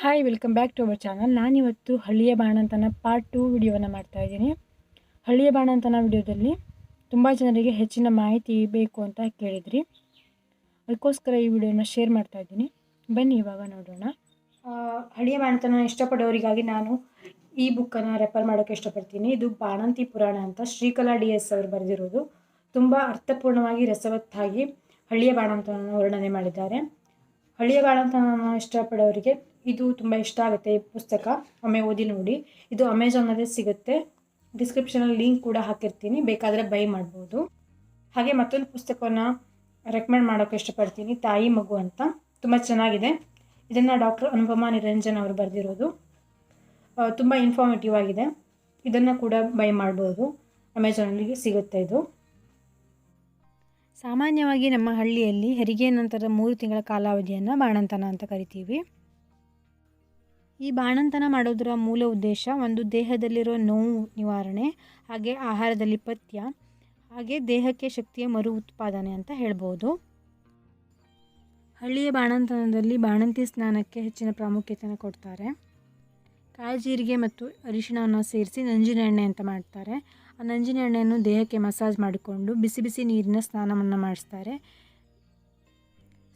Hi welcome back to our channel ನಾನಿವತ್ತು ಹಳ್ಳಿಯ ಬಾಣಂತನ part two ವಿಡಿಯೋವನ್ನು ಮಾಡ್ತಾಯಿದ್ದೀನಿ ಹಳ್ಳಿಯ ಬಾಣಂತನ ವಿಡಿಯೋದಲ್ಲಿ ತುಂಬ ಜನರಿಗೆ ಹೆಚ್ಚಿನ ಮಾಹಿತಿ ಬೇಕು ಅಂತ ಕೇಳಿದ್ರಿ. ಅದಕ್ಕೋಸ್ಕರ ಈ ವಿಡಿಯೋನ ಶೇರ್ ಮಾಡ್ತಾ ಇದ್ದೀನಿ. ಬನ್ನಿ, ಇವಾಗ ನೋಡೋಣ. ಹಳ್ಳಿಯ ಬಾಣಂತನ ಇಷ್ಟಪಡೋರಿಗಾಗಿ ನಾನು ಈ ಬುಕ್ಕನ್ನು ರೆಫರ್ ಮಾಡೋಕ್ಕೆ ಇಷ್ಟಪಡ್ತೀನಿ. ಇದು ಬಾಣಂತಿ ಪುರಾಣ ಅಂತ ಶ್ರೀಕಲಾ ಡಿ ಎಸ್ ಅವರು ಬರೆದಿರೋದು. ತುಂಬ ಅರ್ಥಪೂರ್ಣವಾಗಿ ರಸವತ್ತಾಗಿ ಹಳ್ಳಿಯ ಬಾಣಂತನ ವರ್ಣನೆ ಮಾಡಿದ್ದಾರೆ. ಹಳ್ಳಿಯ ಬಾಳಂತನ ಇಷ್ಟಪಡೋರಿಗೆ ಇದು ತುಂಬ ಇಷ್ಟ ಆಗುತ್ತೆ ಈ ಪುಸ್ತಕ. ಒಮ್ಮೆ ಓದಿ ನೋಡಿ. ಇದು ಅಮೆಝಾನಲ್ಲಿ ಸಿಗುತ್ತೆ. ಡಿಸ್ಕ್ರಿಪ್ಷನಲ್ಲಿ ಲಿಂಕ್ ಕೂಡ ಹಾಕಿರ್ತೀನಿ. ಬೇಕಾದರೆ ಬೈ ಮಾಡ್ಬೋದು. ಹಾಗೆ ಮತ್ತೊಂದು ಪುಸ್ತಕವನ್ನು ರೆಕಮೆಂಡ್ ಮಾಡೋಕ್ಕೆ ಇಷ್ಟಪಡ್ತೀನಿ. ತಾಯಿ ಮಗು ಅಂತ. ತುಂಬ ಚೆನ್ನಾಗಿದೆ. ಇದನ್ನು ಡಾಕ್ಟರ್ ಅನುಪಮ ನಿರಂಜನ್ ಅವರು ಬರೆದಿರೋದು. ತುಂಬ ಇನ್ಫಾರ್ಮೇಟಿವ್ ಆಗಿದೆ. ಇದನ್ನು ಕೂಡ ಬೈ ಮಾಡ್ಬೋದು. ಅಮೆಝಾನಲ್ಲಿ ಸಿಗುತ್ತೆ ಇದು. ಸಾಮಾನ್ಯವಾಗಿ ನಮ್ಮ ಹಳ್ಳಿಯಲ್ಲಿ ಹೆರಿಗೆ ನಂತರದ ಮೂರು ತಿಂಗಳ ಕಾಲಾವಧಿಯನ್ನು ಬಾಣಂತನ ಅಂತ ಕರಿತೀವಿ. ಈ ಬಾಣಂತನ ಮಾಡೋದರ ಮೂಲ ಉದ್ದೇಶ ಒಂದು ದೇಹದಲ್ಲಿರೋ ನೋವು ನಿವಾರಣೆ, ಹಾಗೆ ಆಹಾರದಲ್ಲಿ ಪಥ್ಯ, ಹಾಗೆ ದೇಹಕ್ಕೆ ಶಕ್ತಿಯ ಮರು ಉತ್ಪಾದನೆ ಅಂತ ಹೇಳ್ಬೋದು. ಹಳ್ಳಿಯ ಬಾಣಂತನದಲ್ಲಿ ಬಾಣಂತಿ ಸ್ನಾನಕ್ಕೆ ಹೆಚ್ಚಿನ ಪ್ರಾಮುಖ್ಯತೆಯನ್ನು ಕೊಡ್ತಾರೆ. ಕಾಳಜೀರಿಗೆ ಮತ್ತು ಅರಿಶಿಣವನ್ನು ಸೇರಿಸಿ ನಂಜಿನ ಎಣ್ಣೆ ಅಂತ ಮಾಡ್ತಾರೆ. ಆ ನಂಜಿನ ಎಣ್ಣೆಯನ್ನು ದೇಹಕ್ಕೆ ಮಸಾಜ್ ಮಾಡಿಕೊಂಡು ಬಿಸಿ ಬಿಸಿ ನೀರಿನ ಸ್ನಾನವನ್ನು ಮಾಡಿಸ್ತಾರೆ.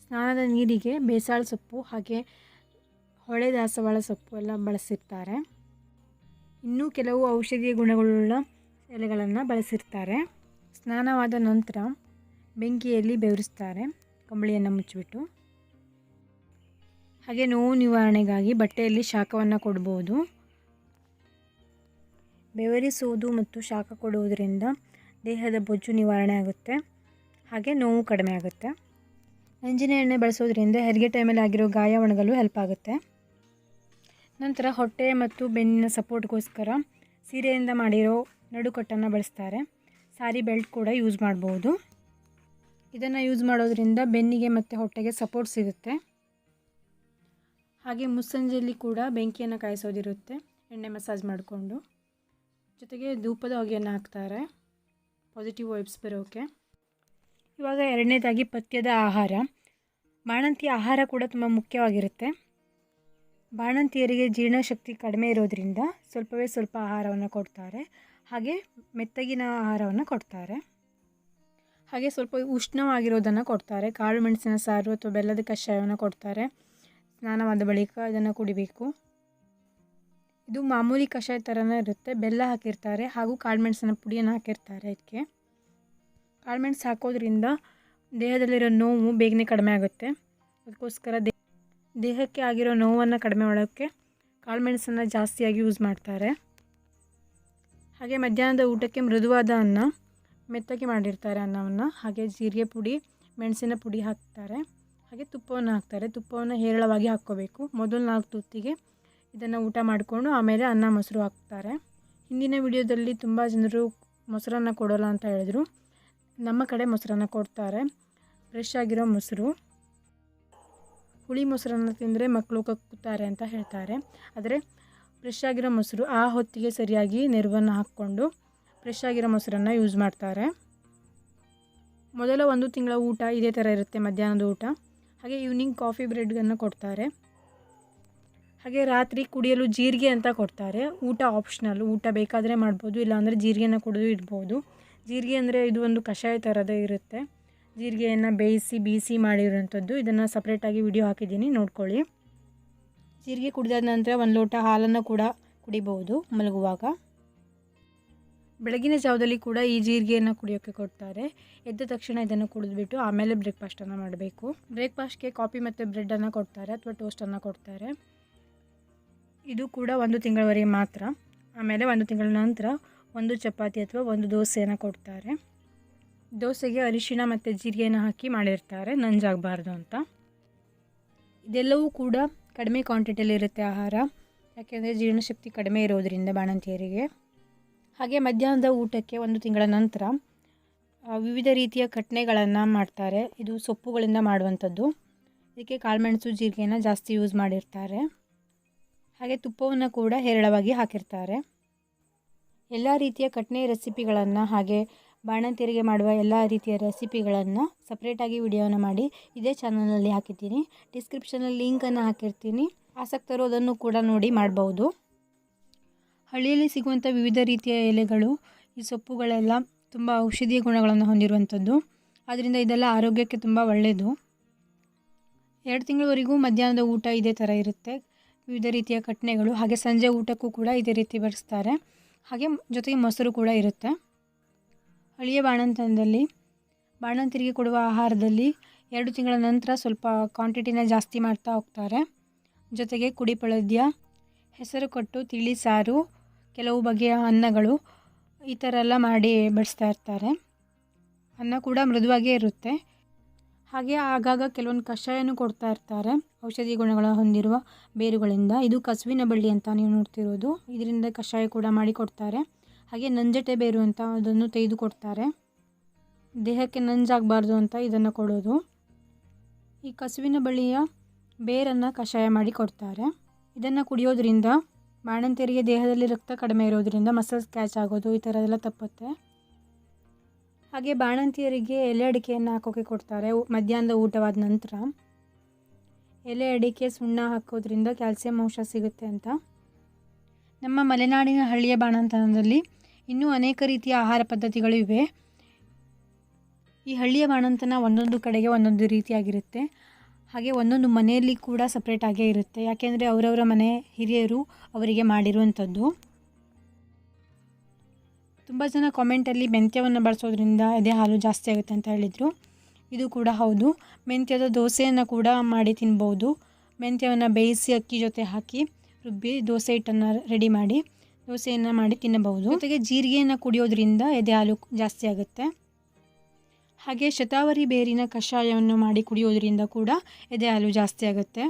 ಸ್ನಾನದ ನೀರಿಗೆ ಬೇಸಾಳ ಸೊಪ್ಪು ಹಾಗೆ ಹೊಳೆ ದಾಸವಾಳ ಸೊಪ್ಪು ಎಲ್ಲ ಬಳಸಿರ್ತಾರೆ. ಇನ್ನೂ ಕೆಲವು ಔಷಧೀಯ ಗುಣಗಳುಳ್ಳ ಎಲೆಗಳನ್ನು ಬಳಸಿರ್ತಾರೆ. ಸ್ನಾನವಾದ ನಂತರ ಬೆಂಕಿಯಲ್ಲಿ ಬೆವರಿಸ್ತಾರೆ, ಕಂಬಳಿಯನ್ನು ಮುಚ್ಚಿಬಿಟ್ಟು. ಹಾಗೆ ನೋವು ನಿವಾರಣೆಗಾಗಿ ಬಟ್ಟೆಯಲ್ಲಿ ಶಾಖವನ್ನು ಕೊಡ್ಬೋದು. ಬೆವರಿಸುವುದು ಮತ್ತು ಶಾಖ ಕೊಡುವುದರಿಂದ ದೇಹದ ಬೊಜ್ಜು ನಿವಾರಣೆ ಆಗುತ್ತೆ. ಹಾಗೆ ನೋವು ಕಡಿಮೆ ಆಗುತ್ತೆ. ನಂಜಿನ ಎಣ್ಣೆ ಬಳಸೋದ್ರಿಂದ ಹೆರಿಗೆ ಟೈಮಲ್ಲಿ ಆಗಿರೋ ಗಾಯ ಒಣಗಲು ಹೆಲ್ಪ್ ಆಗುತ್ತೆ. ನಂತರ ಹೊಟ್ಟೆ ಮತ್ತು ಬೆನ್ನಿನ ಸಪೋರ್ಟ್ಗೋಸ್ಕರ ಸೀರೆಯಿಂದ ಮಾಡಿರೋ ನಡುಕಟ್ಟನ್ನು ಬಳಸ್ತಾರೆ. ಸಾರಿ ಬೆಲ್ಟ್ ಕೂಡ ಯೂಸ್ ಮಾಡ್ಬೋದು. ಇದನ್ನು ಯೂಸ್ ಮಾಡೋದ್ರಿಂದ ಬೆನ್ನಿಗೆ ಮತ್ತು ಹೊಟ್ಟೆಗೆ ಸಪೋರ್ಟ್ ಸಿಗುತ್ತೆ. ಹಾಗೆ ಮುಸ್ಸಂಜೆಯಲ್ಲಿ ಕೂಡ ಬೆಂಕಿಯನ್ನು ಕಾಯಿಸೋದಿರುತ್ತೆ, ಎಣ್ಣೆ ಮಸಾಜ್ ಮಾಡಿಕೊಂಡು. ಜೊತೆಗೆ ಧೂಪದ ಹೊಗೆಯನ್ನು ಹಾಕ್ತಾರೆ ಪಾಸಿಟಿವ್ ವೈಬ್ಸ್ ಬರೋಕ್ಕೆ ಇವಾಗ ಎರಡನೇದಾಗಿ ಪಥ್ಯದ ಆಹಾರ. ಬಾಣಂತಿಯ ಆಹಾರ ಕೂಡ ತುಂಬ ಮುಖ್ಯವಾಗಿರುತ್ತೆ. ಬಾಣಂತಿಯರಿಗೆ ಜೀರ್ಣಶಕ್ತಿ ಕಡಿಮೆ ಇರೋದರಿಂದ ಸ್ವಲ್ಪವೇ ಸ್ವಲ್ಪ ಆಹಾರವನ್ನು ಕೊಡ್ತಾರೆ. ಹಾಗೆ ಮೆತ್ತಗಿನ ಆಹಾರವನ್ನು ಕೊಡ್ತಾರೆ. ಹಾಗೆ ಸ್ವಲ್ಪ ಉಷ್ಣವಾಗಿರೋದನ್ನು ಕೊಡ್ತಾರೆ. ಕಾಳು, ಮೆಣಸಿನ ಸಾರು ಅಥವಾ ಬೆಲ್ಲದ ಕಷಾಯವನ್ನು ಕೊಡ್ತಾರೆ. ಸ್ನಾನವಾದ ಬಳಿಕ ಅದನ್ನು ಕುಡಿಬೇಕು. ಇದು ಮಾಮೂಲಿ ಕಷಾಯ ಥರನೇ ಇರುತ್ತೆ. ಬೆಲ್ಲ ಹಾಕಿರ್ತಾರೆ ಹಾಗೂ ಕಾಳು, ಮೆಣಸಿನ ಪುಡಿಯನ್ನು ಹಾಕಿರ್ತಾರೆ ಇದಕ್ಕೆ. ಕಾಳುಮೆಣಸು ಹಾಕೋದ್ರಿಂದ ದೇಹದಲ್ಲಿರೋ ನೋವು ಬೇಗನೆ ಕಡಿಮೆ ಆಗುತ್ತೆ. ಅದಕ್ಕೋಸ್ಕರ ದೇಹಕ್ಕೆ ಆಗಿರೋ ನೋವನ್ನು ಕಡಿಮೆ ಮಾಡೋಕ್ಕೆ ಕಾಳುಮೆಣಸನ್ನು ಜಾಸ್ತಿಯಾಗಿ ಯೂಸ್ ಮಾಡ್ತಾರೆ. ಹಾಗೆ ಮಧ್ಯಾಹ್ನದ ಊಟಕ್ಕೆ ಮೃದುವಾದ ಅನ್ನ ಮೆತ್ತಗೆ ಮಾಡಿರ್ತಾರೆ ಅನ್ನವನ್ನು. ಹಾಗೆ ಜೀರಿಗೆ ಪುಡಿ, ಮೆಣಸಿನ ಪುಡಿ ಹಾಕ್ತಾರೆ. ಹಾಗೆ ತುಪ್ಪವನ್ನು ಹಾಕ್ತಾರೆ. ತುಪ್ಪವನ್ನು ಹೇರಳವಾಗಿ ಹಾಕ್ಕೋಬೇಕು. ಮೊದಲು ನಾಲ್ಕು ತುತ್ತಿಗೆ ಇದನ್ನು ಊಟ ಮಾಡಿಕೊಂಡು ಆಮೇಲೆ ಅನ್ನ ಮೊಸರು ಹಾಕ್ತಾರೆ. ಹಿಂದಿನ ವಿಡಿಯೋದಲ್ಲಿ ತುಂಬ ಜನರು ಮೊಸರನ್ನು ಕೊಡೋಲ್ಲ ಅಂತ ಹೇಳಿದ್ರು. ನಮ್ಮ ಕಡೆ ಮೊಸರನ್ನ ಕೊಡ್ತಾರೆ. ಫ್ರೆಶ್ ಆಗಿರೋ ಮೊಸರು. ಹುಳಿ ಮೊಸರನ್ನ ತಿಂದರೆ ಮಕ್ಕಳು ಕಕ್ಕುತ್ತಾರೆ ಅಂತ ಹೇಳ್ತಾರೆ. ಆದರೆ ಫ್ರೆಶ್ ಆಗಿರೋ ಮೊಸರು ಆ ಹೊತ್ತಿಗೆ ಸರಿಯಾಗಿ ನೆರವನ್ನು ಹಾಕ್ಕೊಂಡು ಫ್ರೆಶ್ ಆಗಿರೋ ಮೊಸರನ್ನು ಯೂಸ್ ಮಾಡ್ತಾರೆ. ಮೊದಲ ಒಂದು ತಿಂಗಳ ಊಟ ಇದೇ ಥರ ಇರುತ್ತೆ, ಮಧ್ಯಾಹ್ನದ ಊಟ. ಹಾಗೆ ಈವ್ನಿಂಗ್ ಕಾಫಿ ಬ್ರೆಡ್ಗನ್ನು ಕೊಡ್ತಾರೆ. ಹಾಗೆ ರಾತ್ರಿ ಕುಡಿಯಲು ಜೀರಿಗೆ ಅಂತ ಕೊಡ್ತಾರೆ. ಊಟ ಆಪ್ಷನಲ್ ಊಟ ಬೇಕಾದರೆ ಮಾಡ್ಬೋದು, ಇಲ್ಲಾಂದರೆ ಜೀರಿಗೆನ ಕುಡಿದು ಇಡ್ಬೋದು. ಜೀರಿಗೆ ಅಂದರೆ ಇದು ಒಂದು ಕಷಾಯ ಥರದೇ ಇರುತ್ತೆ. ಜೀರಿಗೆಯನ್ನು ಬೇಯಿಸಿ, ಬೀಸಿ ಮಾಡಿರೋಂಥದ್ದು ಇದನ್ನು ಸಪ್ರೇಟಾಗಿ ವಿಡಿಯೋ ಹಾಕಿದ್ದೀನಿ, ನೋಡ್ಕೊಳ್ಳಿ. ಜೀರಿಗೆ ಕುಡಿದಾದ ನಂತರ ಒಂದು ಲೋಟ ಹಾಲನ್ನು ಕೂಡ ಕುಡಿಬಹುದು, ಮಲಗುವಾಗ. ಬೆಳಗಿನ ಜಾವದಲ್ಲಿ ಕೂಡ ಈ ಜೀರಿಗೆಯನ್ನು ಕುಡಿಯೋಕ್ಕೆ ಕೊಡ್ತಾರೆ. ಎದ್ದ ತಕ್ಷಣ ಇದನ್ನು ಕುಡಿದ್ಬಿಟ್ಟು ಆಮೇಲೆ ಬ್ರೇಕ್ಫಾಸ್ಟನ್ನು ಮಾಡಬೇಕು. ಬ್ರೇಕ್ಫಾಸ್ಟ್ಗೆ ಕಾಫಿ ಮತ್ತು ಬ್ರೆಡ್ಡನ್ನು ಕೊಡ್ತಾರೆ ಅಥವಾ ಟೋಸ್ಟನ್ನು ಕೊಡ್ತಾರೆ. ಇದು ಕೂಡ ಒಂದು ತಿಂಗಳವರೆಗೆ ಮಾತ್ರ. ಆಮೇಲೆ ಒಂದು ತಿಂಗಳ ನಂತರ ಒಂದು ಚಪಾತಿ ಅಥವಾ ಒಂದು ದೋಸೆಯನ್ನು ಕೊಡ್ತಾರೆ. ದೋಸೆಗೆ ಅರಿಶಿಣ ಮತ್ತು ಜೀರಿಗೆನ ಹಾಕಿ ಮಾಡಿರ್ತಾರೆ. ನಂಜಾಗಬಾರ್ದು ಅಂತ. ಇದೆಲ್ಲವೂ ಕೂಡ ಕಡಿಮೆ ಕ್ವಾಂಟಿಟಿಯಲ್ಲಿ ಇರುತ್ತೆ ಆಹಾರ. ಯಾಕೆಂದರೆ ಜೀರ್ಣಶಕ್ತಿ ಕಡಿಮೆ ಇರೋದರಿಂದ ಬಾಣಂತಿಯರಿಗೆ. ಹಾಗೆ ಮಧ್ಯಾಹ್ನದ ಊಟಕ್ಕೆ ಒಂದು ತಿಂಗಳ ನಂತರ ವಿವಿಧ ರೀತಿಯ ಕಟ್ನೆಗಳನ್ನು ಮಾಡ್ತಾರೆ. ಇದು ಸೊಪ್ಪುಗಳಿಂದ ಮಾಡುವಂಥದ್ದು. ಇದಕ್ಕೆ ಕಾಳುಮೆಣಸು, ಜೀರಿಗೆನ ಜಾಸ್ತಿ ಯೂಸ್ ಮಾಡಿರ್ತಾರೆ. ಹಾಗೆ ತುಪ್ಪವನ್ನು ಕೂಡ ಹೇರಳವಾಗಿ ಹಾಕಿರ್ತಾರೆ. ಎಲ್ಲ ರೀತಿಯ ಕಟ್ನೆ ರೆಸಿಪಿಗಳನ್ನು ಹಾಗೆ ಬಾಣಂತಿಯರಿಗೆ ಮಾಡುವ ಎಲ್ಲ ರೀತಿಯ ರೆಸಿಪಿಗಳನ್ನು ಸಪ್ರೇಟಾಗಿ ವಿಡಿಯೋನ ಮಾಡಿ ಇದೇ ಚಾನಲಲ್ಲಿ ಹಾಕಿದ್ದೀನಿ. ಡಿಸ್ಕ್ರಿಪ್ಷನಲ್ಲಿ ಲಿಂಕನ್ನು ಹಾಕಿರ್ತೀನಿ. ಆಸಕ್ತರು ಅದನ್ನು ಕೂಡ ನೋಡಿ ಮಾಡಬಹುದು ಹಳ್ಳಿಯಲ್ಲಿ ಸಿಗುವಂಥ ವಿವಿಧ ರೀತಿಯ ಎಲೆಗಳು, ಈ ಸೊಪ್ಪುಗಳೆಲ್ಲ ತುಂಬ ಔಷಧೀಯ ಗುಣಗಳನ್ನು ಹೊಂದಿರುವಂಥದ್ದು ಆದ್ದರಿಂದ ಇದೆಲ್ಲ ಆರೋಗ್ಯಕ್ಕೆ ತುಂಬ ಒಳ್ಳೆಯದು ಎರಡು ತಿಂಗಳವರೆಗೂ ಮಧ್ಯಾಹ್ನದ ಊಟ ಇದೇ ಥರ ಇರುತ್ತೆ. ವಿವಿಧ ರೀತಿಯ ಕಟ್ನೆಗಳು, ಹಾಗೆ ಸಂಜೆ ಊಟಕ್ಕೂ ಕೂಡ ಇದೇ ರೀತಿ ಬಡಿಸ್ತಾರೆ ಹಾಗೆ ಜೊತೆಗೆ ಮೊಸರು ಕೂಡ ಇರುತ್ತೆ. ಹಳಿಯ ಬಾಣಂತನದಲ್ಲಿ, ಬಾಣಂತಿರಿಗೆ ಕೊಡುವ ಆಹಾರದಲ್ಲಿ ಎರಡು ತಿಂಗಳ ನಂತರ ಸ್ವಲ್ಪ ಕ್ವಾಂಟಿಟಿನ ಜಾಸ್ತಿ ಮಾಡ್ತಾ ಹೋಗ್ತಾರೆ. ಜೊತೆಗೆ ಕುಡಿಪಳದ್ಯ ಹೆಸರು ಕೊಟ್ಟು, ತಿಳಿ ಸಾರು, ಕೆಲವು ಬಗೆಯ ಅನ್ನಗಳು ಈ ಥರ ಎಲ್ಲ ಮಾಡಿ ಬಡಿಸ್ತಾ ಇರ್ತಾರೆ. ಅನ್ನ ಕೂಡ ಮೃದುವಾಗೇ ಇರುತ್ತೆ. ಹಾಗೆ ಆಗಾಗ ಕೆಲವೊಂದು ಕಷಾಯನೂ ಕೊಡ್ತಾ ಇರ್ತಾರೆ. ಔಷಧಿ ಗುಣಗಳ ಹೊಂದಿರುವ ಬೇರುಗಳಿಂದ. ಇದು ಕಸುವಿನ ಬಳ್ಳಿ ಅಂತ ನೀವು ನೋಡ್ತಿರೋದು. ಇದರಿಂದ ಕಷಾಯ ಕೂಡ ಮಾಡಿ ಕೊಡ್ತಾರೆ. ಹಾಗೆ ನಂಜಟೆ ಬೇರು ಅಂತ ಅದನ್ನು ತೆಗೆದು ಕೊಡ್ತಾರೆ. ದೇಹಕ್ಕೆ ನಂಜಾಗಬಾರ್ದು ಅಂತ ಇದನ್ನು ಕೊಡೋದು. ಈ ಕಸುವಿನ ಬಳ್ಳಿಯ ಬೇರನ್ನು ಕಷಾಯ ಮಾಡಿ ಕೊಡ್ತಾರೆ. ಇದನ್ನು ಕುಡಿಯೋದ್ರಿಂದ ಬಾಣಂತಿಯರಿಗೆ ದೇಹದಲ್ಲಿ ರಕ್ತ ಕಡಿಮೆ ಇರೋದ್ರಿಂದ ಮಸಲ್ಸ್ ಕ್ಯಾಚ್ ಆಗೋದು, ಈ ಥರದೆಲ್ಲ ತಪ್ಪುತ್ತೆ. ಹಾಗೆ ಬಾಣಂತಿಯರಿಗೆ ಎಲೆ ಅಡಿಕೆಯನ್ನು ಹಾಕೋಕೆ ಕೊಡ್ತಾರೆ. ಮಧ್ಯಾಹ್ನದ ಊಟವಾದ ನಂತರ ಎಲೆ ಅಡಿಕೆ ಸುಣ್ಣ ಹಾಕೋದ್ರಿಂದ ಕ್ಯಾಲ್ಸಿಯಂ ಅಂಶ ಸಿಗುತ್ತೆ ಅಂತ. ನಮ್ಮ ಮಲೆನಾಡಿನ ಹಳ್ಳಿಯ ಬಾಣಂತನದಲ್ಲಿ ಇನ್ನೂ ಅನೇಕ ರೀತಿಯ ಆಹಾರ ಪದ್ಧತಿಗಳು ಇವೆ. ಈ ಹಳ್ಳಿಯ ಬಾಣಂತನ ಒಂದೊಂದು ಕಡೆಗೆ ಒಂದೊಂದು ರೀತಿಯಾಗಿರುತ್ತೆ. ಹಾಗೆ ಒಂದೊಂದು ಮನೆಯಲ್ಲಿ ಕೂಡ ಸಪ್ರೇಟಾಗೇ ಇರುತ್ತೆ. ಯಾಕೆಂದರೆ ಅವರವರ ಮನೆ ಹಿರಿಯರು ಅವರಿಗೆ ಮಾಡಿರುವಂಥದ್ದು. ತುಂಬ ಜನ ಕಾಮೆಂಟಲ್ಲಿ ಮೆಂತ್ಯವನ್ನು ಬಳಸೋದ್ರಿಂದ ಎದೆ ಹಾಲು ಜಾಸ್ತಿ ಆಗುತ್ತೆ ಅಂತ ಹೇಳಿದರು. ಇದು ಕೂಡ ಹೌದು. ಮೆಂತ್ಯದ ದೋಸೆಯನ್ನು ಕೂಡ ಮಾಡಿ ತಿನ್ಬೋದು. ಮೆಂತ್ಯವನ್ನು ಬೇಯಿಸಿ ಅಕ್ಕಿ ಜೊತೆ ಹಾಕಿ ರುಬ್ಬಿ ದೋಸೆ ಹಿಟ್ಟನ್ನು ರೆಡಿ ಮಾಡಿ ದೋಸೆಯನ್ನು ಮಾಡಿ ತಿನ್ನಬಹುದು. ಜೊತೆಗೆ ಜೀರಿಗೆಯನ್ನು ಕುಡಿಯೋದ್ರಿಂದ ಎದೆ ಹಾಲು ಜಾಸ್ತಿ ಆಗುತ್ತೆ. ಹಾಗೆ ಶತಾವರಿ ಬೇರಿನ ಕಷಾಯವನ್ನು ಮಾಡಿ ಕುಡಿಯೋದ್ರಿಂದ ಕೂಡ ಎದೆ ಹಾಲು ಜಾಸ್ತಿ ಆಗುತ್ತೆ.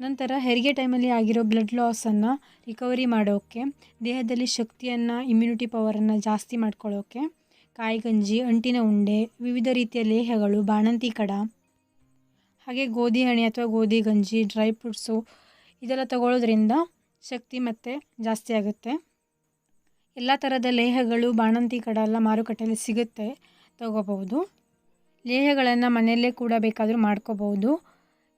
ನಂತರ ಹೆರಿಗೆ ಟೈಮಲ್ಲಿ ಆಗಿರೋ ಬ್ಲಡ್ ಲಾಸನ್ನು ರಿಕವರಿ ಮಾಡೋಕ್ಕೆ ದೇಹದಲ್ಲಿ ಶಕ್ತಿಯನ್ನು ಇಮ್ಯುನಿಟಿ ಪವರನ್ನು ಜಾಸ್ತಿ ಮಾಡ್ಕೊಳ್ಳೋಕ್ಕೆ ಕಾಯಿಗಂಜಿ ಅಂಟಿನ ಉಂಡೆ, ವಿವಿಧ ರೀತಿಯ ಲೇಹಗಳು ಬಾಣಂತಿ ಕಡ, ಹಾಗೆ ಗೋಧಿ ಹಣೆ ಅಥವಾ ಗೋಧಿ ಗಂಜಿ ಡ್ರೈ ಫ್ರೂಟ್ಸು ಇದೆಲ್ಲ ತಗೊಳ್ಳೋದ್ರಿಂದ ಶಕ್ತಿ ಮತ್ತೆ ಜಾಸ್ತಿ ಆಗುತ್ತೆ. ಎಲ್ಲ ಥರದ ಲೇಹಗಳು ಬಾಣಂತಿ ಕಡ ಎಲ್ಲ ಮಾರುಕಟ್ಟೆಯಲ್ಲಿ ಸಿಗುತ್ತೆ, ತಗೋಬಹುದು. ಲೇಹಗಳನ್ನು ಮನೆಯಲ್ಲೇ ಕೂಡ ಬೇಕಾದರೂ ಮಾಡ್ಕೋಬಹುದು.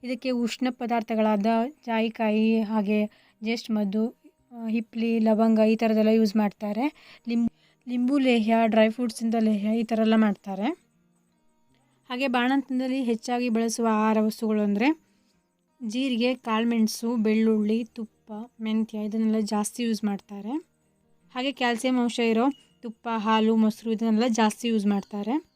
ಇದಕ್ಕೆ ಉಷ್ಣ ಪದಾರ್ಥಗಳಾದ ಜಾಯಿಕಾಯಿ ಹಾಗೆ ಜೇಷ್ಟ್ ಮದ್ದು ಹಿಪ್ಲಿ, ಲವಂಗ ಈ ಥರದ್ದೆಲ್ಲ ಯೂಸ್ ಮಾಡ್ತಾರೆ. ಲಿಂಬು ಲಿಂಬು ಲೇಹ್ಯ ಡ್ರೈ ಫ್ರೂಟ್ಸಿಂದ ಲೇಹ್ಯ ಈ ಥರ ಎಲ್ಲ ಮಾಡ್ತಾರೆ. ಹಾಗೆ ಬಾಣಂತನದಲ್ಲಿ ಹೆಚ್ಚಾಗಿ ಬಳಸುವ ಆಹಾರ ವಸ್ತುಗಳು ಅಂದರೆ ಜೀರಿಗೆ, ಕಾಳುಮೆಣಸು, ಬೆಳ್ಳುಳ್ಳಿ, ತುಪ್ಪ, ಮೆಂತ್ಯ ಇದನ್ನೆಲ್ಲ ಜಾಸ್ತಿ ಯೂಸ್ ಮಾಡ್ತಾರೆ. ಹಾಗೆ ಕ್ಯಾಲ್ಸಿಯಂ ಅಂಶ ಇರೋ ತುಪ್ಪ, ಹಾಲು, ಮೊಸರು ಇದನ್ನೆಲ್ಲ ಜಾಸ್ತಿ ಯೂಸ್ ಮಾಡ್ತಾರೆ.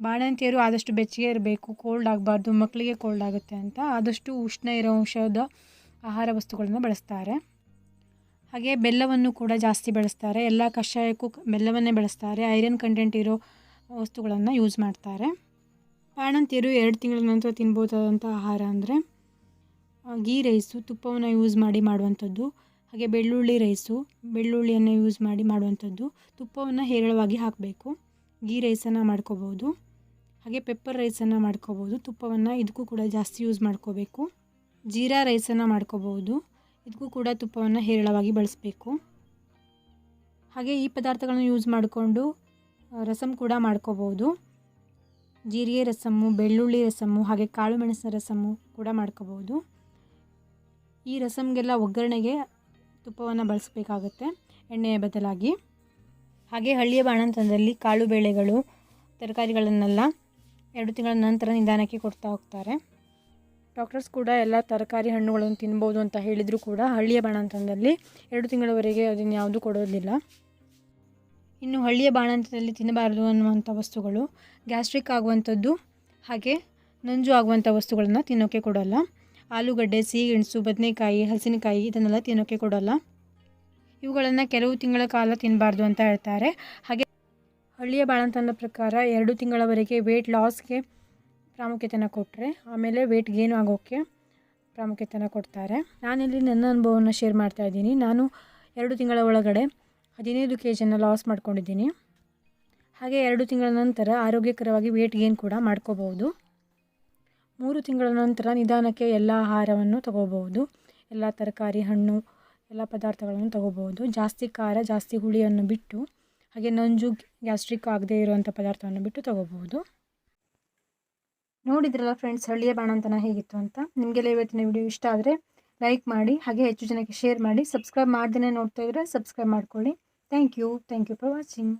ಬಾಣಂತಿಯರು ಆದಷ್ಟು ಬೆಚ್ಚಗೆ ಇರಬೇಕು ಕೋಲ್ಡ್ ಆಗಬಾರ್ದು ಮಕ್ಕಳಿಗೆ ಕೋಲ್ಡ್ ಆಗುತ್ತೆ ಅಂತ ಆದಷ್ಟು ಉಷ್ಣ ಇರೋ ಅಂಶದ ಆಹಾರ ವಸ್ತುಗಳನ್ನು ಬಳಸ್ತಾರೆ. ಹಾಗೆ ಬೆಲ್ಲವನ್ನು ಕೂಡ ಜಾಸ್ತಿ ಬಳಸ್ತಾರೆ. ಎಲ್ಲ ಕಷಾಯಕ್ಕೂ ಬೆಲ್ಲವನ್ನೇ ಬಳಸ್ತಾರೆ. ಐರನ್ ಕಂಟೆಂಟ್ ಇರೋ ವಸ್ತುಗಳನ್ನು ಯೂಸ್ ಮಾಡ್ತಾರೆ. ಬಾಣಂತಿಯರು ಎರಡು ತಿಂಗಳ ನಂತರ ತಿನ್ಬೋದಾದಂಥ ಆಹಾರ ಅಂದರೆ ಗೀ ರೈಸು ತುಪ್ಪವನ್ನು ಯೂಸ್ ಮಾಡಿ ಮಾಡುವಂಥದ್ದು, ಹಾಗೆ ಬೆಳ್ಳುಳ್ಳಿ ರೈಸು ಬೆಳ್ಳುಳ್ಳಿಯನ್ನು ಯೂಸ್ ಮಾಡಿ ಮಾಡುವಂಥದ್ದು, ತುಪ್ಪವನ್ನು ಹೇರಳವಾಗಿ ಹಾಕಬೇಕು. ಗೀ ರೈಸನ್ನು ಮಾಡ್ಕೋಬೋದು. ಹಾಗೆ ಪೆಪ್ಪರ್ ರೈಸನ್ನು ಮಾಡ್ಕೋಬೋದು. ತುಪ್ಪವನ್ನು ಇದಕ್ಕೂ ಕೂಡ ಜಾಸ್ತಿ ಯೂಸ್ ಮಾಡ್ಕೋಬೇಕು. ಜೀರಾ ರೈಸನ್ನು ಮಾಡ್ಕೋಬೋದು. ಇದಕ್ಕೂ ಕೂಡ ತುಪ್ಪವನ್ನು ಹೇರಳವಾಗಿ ಬಳಸಬೇಕು. ಹಾಗೆ ಈ ಪದಾರ್ಥಗಳನ್ನು ಯೂಸ್ ಮಾಡಿಕೊಂಡು ರಸಮ್ ಕೂಡ ಮಾಡ್ಕೋಬೋದು. ಜೀರಿಗೆ ರಸಮ್ಮು, ಬೆಳ್ಳುಳ್ಳಿ ರಸಮ್ಮು, ಹಾಗೆ ಕಾಳು ಮೆಣಸಿನ ರಸಮ್ಮು ಕೂಡ ಮಾಡ್ಕೋಬೋದು. ಈ ರಸಮ್ಗೆಲ್ಲ ಒಗ್ಗರಣೆಗೆ ತುಪ್ಪವನ್ನು ಬಳಸಬೇಕಾಗತ್ತೆ, ಎಣ್ಣೆಯ ಬದಲಾಗಿ. ಹಾಗೆ ಹಳ್ಳಿಯ ಬಾಣಂತನದಲ್ಲಿ ಕಾಳು ಬೇಳೆಗಳು, ತರಕಾರಿಗಳನ್ನೆಲ್ಲ ಎರಡು ತಿಂಗಳ ನಂತರ ನಿಧಾನಕ್ಕೆ ಕೊಡ್ತಾ ಹೋಗ್ತಾರೆ. ಡಾಕ್ಟರ್ಸ್ ಕೂಡ ಎಲ್ಲ ತರಕಾರಿ ಹಣ್ಣುಗಳನ್ನು ತಿನ್ಬೋದು ಅಂತ ಹೇಳಿದರೂ ಕೂಡ ಹಳ್ಳಿಯ ಬಾಣಂತನದಲ್ಲಿ ಎರಡು ತಿಂಗಳವರೆಗೆ ಅದನ್ನು ಯಾವುದೂ ಕೊಡೋದಿಲ್ಲ. ಇನ್ನು ಹಳ್ಳಿಯ ಬಾಣಂತನದಲ್ಲಿ ತಿನ್ನಬಾರದು ಅನ್ನುವಂಥ ವಸ್ತುಗಳು ಗ್ಯಾಸ್ಟ್ರಿಕ್ ಆಗುವಂಥದ್ದು ಹಾಗೆ ನಂಜು ಆಗುವಂಥ ವಸ್ತುಗಳನ್ನು ತಿನ್ನೋಕ್ಕೆ ಕೊಡೋಲ್ಲ. ಆಲೂಗಡ್ಡೆ ಸಿಹಿಗೆಣಸು ಬದನೆಕಾಯಿ, ಹಲಸಿನಕಾಯಿ ಇದನ್ನೆಲ್ಲ ತಿನ್ನೋಕ್ಕೆ ಕೊಡೋಲ್ಲ. ಇವುಗಳನ್ನು ಕೆಲವು ತಿಂಗಳ ಕಾಲ ತಿನ್ನಬಾರ್ದು ಅಂತ ಹೇಳ್ತಾರೆ. ಹಾಗೆ ಹಳ್ಳಿಯ ಬಾಣಂತನದ ಪ್ರಕಾರ ಎರಡು ತಿಂಗಳವರೆಗೆ ವೆಯ್ಟ್ ಲಾಸ್ಗೆ ಪ್ರಾಮುಖ್ಯತೆನ ಕೊಟ್ಟರೆ ಆಮೇಲೆ ವೆಯ್ಟ್ ಗೇನ್ ಆಗೋಕ್ಕೆ ಪ್ರಾಮುಖ್ಯತೆನ ಕೊಡ್ತಾರೆ. ನಾನಿಲ್ಲಿ ನನ್ನ ಅನುಭವವನ್ನು ಶೇರ್ ಮಾಡ್ತಾ ಇದ್ದೀನಿ. ನಾನು ಎರಡು ತಿಂಗಳ ಒಳಗಡೆ ಹದಿನೈದು ಕೆ ಜಿಯನ್ನು ಲಾಸ್ ಮಾಡ್ಕೊಂಡಿದ್ದೀನಿ. ಹಾಗೆ ಎರಡು ತಿಂಗಳ ನಂತರ ಆರೋಗ್ಯಕರವಾಗಿ ವೆಯ್ಟ್ ಗೇನ್ ಕೂಡ ಮಾಡ್ಕೋಬಹುದು. ಮೂರು ತಿಂಗಳ ನಂತರ ನಿಧಾನಕ್ಕೆ ಎಲ್ಲ ಆಹಾರವನ್ನು ತಗೋಬಹುದು. ಎಲ್ಲ ತರಕಾರಿ, ಹಣ್ಣು, ಎಲ್ಲ ಪದಾರ್ಥಗಳನ್ನು ತಗೋಬಹುದು. ಜಾಸ್ತಿ ಖಾರ, ಜಾಸ್ತಿ ಹುಳಿಯನ್ನು ಬಿಟ್ಟು ಹಾಗೆ ನಂಜು ಗ್ಯಾಸ್ಟ್ರಿಕ್ ಆಗದೇ ಇರುವಂಥ ಪದಾರ್ಥವನ್ನು ಬಿಟ್ಟು ತಗೋಬಹುದು. ನೋಡಿದ್ರಲ್ಲ ಫ್ರೆಂಡ್ಸ್ ಹಳ್ಳಿಯ ಬಾಣಂತನ ಹೇಗಿತ್ತು ಅಂತ? ನಿಮಗೆಲ್ಲ ಇವತ್ತಿನ ವಿಡಿಯೋ ಇಷ್ಟ ಆದರೆ ಲೈಕ್ ಮಾಡಿ, ಹಾಗೆ ಹೆಚ್ಚು ಜನಕ್ಕೆ ಶೇರ್ ಮಾಡಿ ಸಬ್ಸ್ಕ್ರೈಬ್ ಮಾಡ್ದೇ ನೋಡ್ತಾ ಇದ್ರೆ ಸಬ್ಸ್ಕ್ರೈಬ್ ಮಾಡ್ಕೊಳ್ಳಿ. Thank you thank you for watching